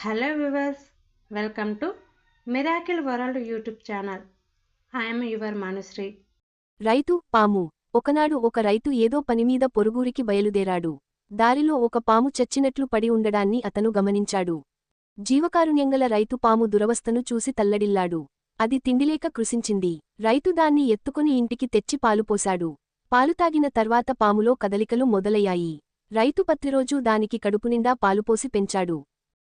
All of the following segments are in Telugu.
Hello viewers welcome to miracle world YouTube channel I'm your Manushri రైతు పాము. ఒకనాడు ఒక రైతు ఏదో పనిమీద పొరుగురికి బయలుదేరాడు. దారిలో ఒక పాము చచ్చినట్లు పడి ఉండడాన్ని అతను గమనించాడు. జీవకారుణ్యంగల రైతు పాము దురవస్థను చూసి తల్లడిల్లాడు. అది తిండిలేక కృశించింది. రైతు దాన్ని ఎత్తుకుని ఇంటికి తెచ్చి పాలుపోశాడు పాలు తాగిన తర్వాత పాములో కదలికలు మొదలయ్యాయి. రైతు పత్రిరోజూ దానికి కడుపునిండా పాలుపోసి పెంచాడు.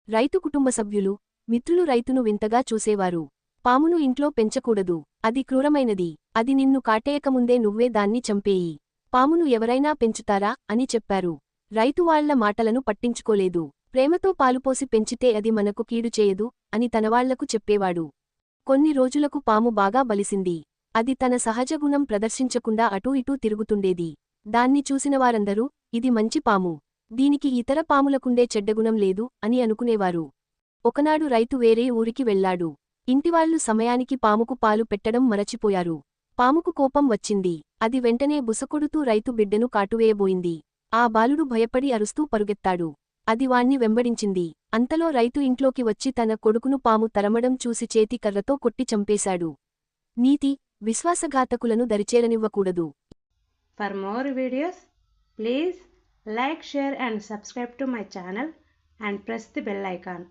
రైతు కుటుంబ సభ్యులు మిత్రులు రైతును వింతగా చూసేవారు. పామును ఇంట్లో పెంచకూడదు. అది క్రూరమైనది. అది నిన్ను కాటేయకముందే నువ్వే దాన్ని చంపేయి. పామును ఎవరైనా పెంచుతారా? అని చెప్పారు. రైతువాళ్ళ మాటలను పట్టించుకోలేదు. ప్రేమతో పాలుపోసి పెంచితే అది మనకు కీడు చేయదు అని తనవాళ్ళకు చెప్పేవాడు. కొన్ని రోజులకు పాము బాగా బలిసింది. అది తన సహజగుణం ప్రదర్శించకుండా అటూ ఇటూ తిరుగుతుండేది. దాన్ని చూసినవారందరూ ఇది మంచి పాము. దీనికి ఇతర పాములకుండే చెడ్డగుణం లేదు అని అనుకునేవారు. ఒకనాడు రైతు వేరే ఊరికి వెళ్ళాడు ఇంటివాళ్ళు సమయానికి పాముకు పాలు పెట్టడం మరచిపోయారు. పాముకు కోపం వచ్చింది. అది వెంటనే బుసకొడుతూ రైతు బిడ్డను కాటువేయబోయింది. ఆ బాలుడు భయపడి అరుస్తూ పరుగెత్తాడు. అది వాణ్ణి వెంబడించింది. అంతలో రైతు ఇంట్లోకి వచ్చి తన కొడుకును పాము తరమడం చూసి చేతి కర్రతో కొట్టి చంపేశాడు. నీతి విశ్వాసఘాతకులను దరిచేరనివ్వకూడదు. For more videos please Like, share and subscribe to my channel and press the bell icon.